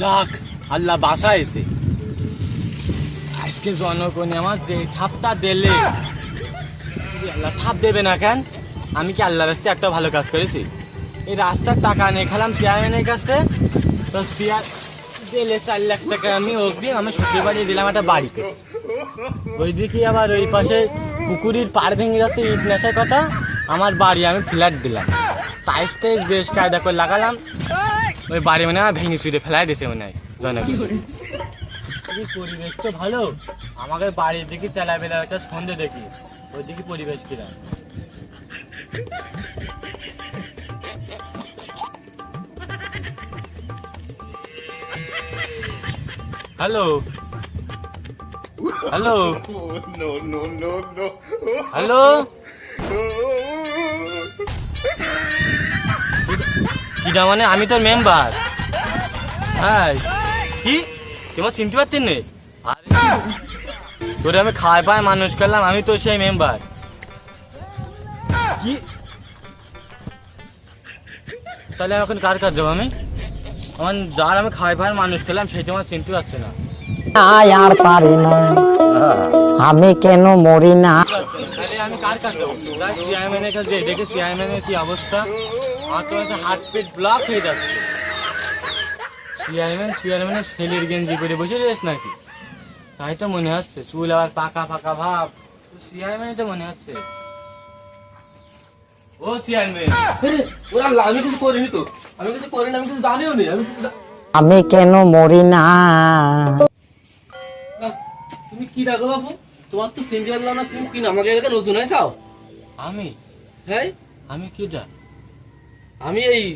যাক, আল্লাহ বাসা এসে। আজকে জনগণে আমার যে ঠাপটা দিলে আল্লাহ ঠাপ দেবে না কেন, আমি কি আল্লাহ রাস্তায় একটা ভালো কাজ করেছি? এই রাস্তার টাকা নিয়ে খেলাম চেয়ারম্যানের কাছে তো চেয়ার দিলে চার লাখ টাকা আমি অগ্রিম, আমি শ্বশুর বাড়ি দিলাম একটা বাড়িতে। ওই দিকে আবার ওই পাশে পুকুরির পার ভেঙে যাচ্ছে, ইট নেশার কথা। আমার বাড়ি আমি ফ্ল্যাট দিলাম। টাইস টাইস বেশ কায়দা করে লাগালাম। ওই বাড়ি মানে আমার ভেঙে চুরে ফেলাই দিয়েছে মনে হয় জনগণ। পরিবেশ তো ভালো। আমাকে বাড়ির দিকে চেলাবেলা একটা সন্ধে দেখি ওই দিকে পরিবেশ কিরা হ্যালো? হ্যালো. হ্যালো? কিটা মানে আমি তোর মেম্বার হ্যাঁ কি? তোমার চিনতে পারতেন নে? আরে তোরে আমি খাই পায় মানুষ করলাম আমি তো সেই মেম্বার কি? তাহলে আমি এখন কার কাজ যাব আমি? আমার যার আমি খাই পায় মানুষ করলাম সেই তোমার চিনতে পারছে না। আর পারি না। আমি কেন মরি না? তাহলে আমি কার কাছে যাব চেয়ারম্যানের কাছে দেখে চেয়ারম্যানের কি অবস্থা? আমার হাত পেট ব্লক হয়ে যাচ্ছে। চেয়ারম্যান চেয়ারম্যানের ছেলের গেঞ্জি করে বসে রয়েছে নাকি? তাই তো মনে হচ্ছে চুল আবার পাকা পাকা ভাব। চেয়ারম্যানই তো মনে হচ্ছে। ও চেয়ারম্যান। ওরা আমি কিছু করিনি তো। আমি কিছু করিনি আমি কিছু জানিও নি আমি আমি কেন মরি না? তুমি কি ডাকো বাবু? তোমার তো চিনতে পারলাম না তুমি কি না আমাকে নতুন আইসাও আমি? হ্যাঁ? আমি কিটা? আমি এই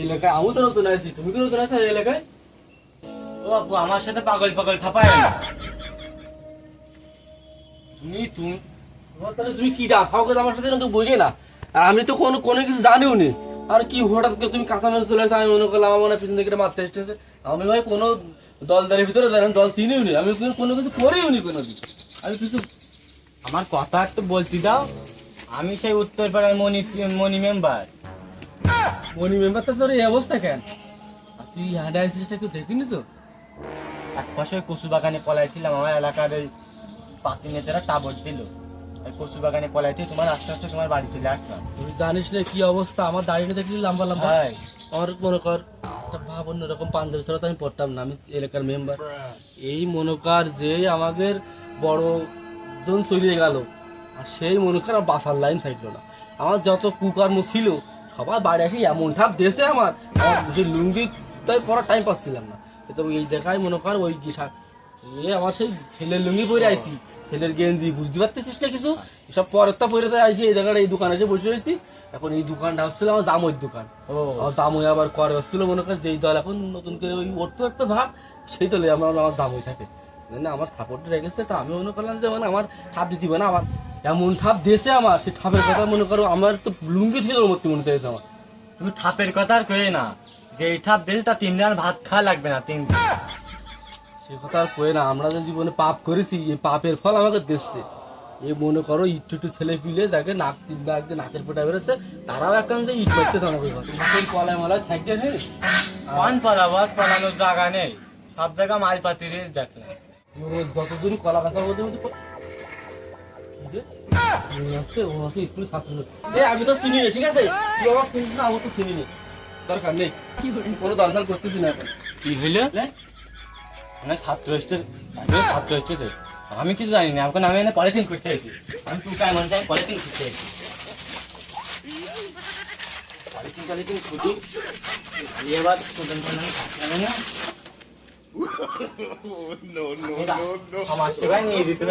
এলাকায় আমি তো নতুন আছি তুমি কি নতুন আছো এলাকায়? ও আপু আমার সাথে পাগল পাগল থাপায়। তুমি তুমি তুমি কি ডাক ফাও আমার সাথে তো বুঝে না। আর আমি তো কোনো কোনো কিছু জানিও নি। আর কি হঠাৎ করে তুমি কাঁচা মেরে চলে আসো আমি মনে করলাম আমার পিছন থেকে মারতে এসেছে। আমি ভাই কোনো দলদারের ভিতরে যাই না, দল চিনিও নি। আমি কোনো- কিছু করিও নি কোনো আমি কিছু আমার কথা একটু বলতে দাও। আমি সেই উত্তরপাড়ার মনি মনি মেম্বার মনি মেম্বার তো তোর এই অবস্থা কেন? তুই ডায়ালিসিসটা কেউ দেখিনি তো? এক পাশে ওই কচু বাগানে পলাইছিলাম আমার এলাকার ওই পাতি নেতারা টাবর দিল। ওই কচু বাগানে পলাইতে তোমার আস্তে আস্তে তোমার বাড়ি চলে আসলাম। তুই জানিস না কি অবস্থা? আমার দাড়িটা দেখলি লম্বা লম্বা? ভাই আমার মনে কর একটা ভাব অন্যরকম পাঞ্জাবি ছাড়া তো আমি পড়তাম না আমি এলাকার মেম্বার এই মনে কর যে আমাদের বড় জন চলিয়ে গেল। আর সেই মনে কর আমার বাসার লাইন থাকল না। আমার যত কুকর্ম ছিল সবার বাড়ি আসি এমন ঠাপ দেশে আমার। সেই লুঙ্গি তাই পরার টাইম পাচ্ছিলাম না। তো এই জায়গায় মনে কর ওই এ আমার সেই ছেলের লুঙ্গি পরে আইছি। ছেলের গেঞ্জি বুঝতে পারতেছিস না কিছু? সব পরেরটা পরে আইছি এই জায়গাটা এই দোকানে এসে বসে রয়েছি। এখন এই দোকানটা হচ্ছিল আমার জামইর দোকান। ও। আমার দামই আবার করে হচ্ছিল মনে কর যেই দল এখন নতুন করে ওই উঠতে উঠতে ভাব সেই দলে আমার আমার দামই থাকে। মানে আমার সাপোর্ট রেখেছে তা আমি মনে করলাম যে মানে আমার হাত দিতে হবে না আমার এমন ঠাপ দিয়েছে আমার সেই ঠাপের কথা মনে করো আমার তো লুঙ্গি ছিল মূর্তি মনে চাইছে আমার। তুমি ঠাপের কথা আর কয়ে না যে এই ঠাপ দিয়েছে তা তিন দিন ভাত খাওয়া লাগবে না তিন দিন। সে কথা আর কয়ে না আমরা যে জীবনে পাপ করেছি এই পাপের ফল আমাকে দিচ্ছে। এই মনে করো ইট্টু ইট্টু ছেলে পিলে যাকে নাক তিন নাক দিয়ে নাকের ফোটা বেরোচ্ছে তারাও এখন যে ইট করতে আমাকে নাকের কলায় মলায় থাকতে নেই পান পালাবো আর পালানোর জায়গা নেই। সব জায়গা মাল পাতির দেখলাম যতদিন কলা কাঁচা বলতে আমি তো চিনি ঠিক আছে? তুই আমার চিনিস না আমার তো চিনি নি। দরকার নেই। কোনো দরকার করতেছি না এখন। কি হইল? মানে ছাত্র ছাত্র এসছে আমি কিছু জানি না এখন আমি এনে পলিথিন করতে আছি আমি তুই কাজ মনে চাই পলিথিন করতে আছি পলিথিন টলিথিন খালি এবার না Oh, no, no, no, no. Kamas ko lang, hindi ito.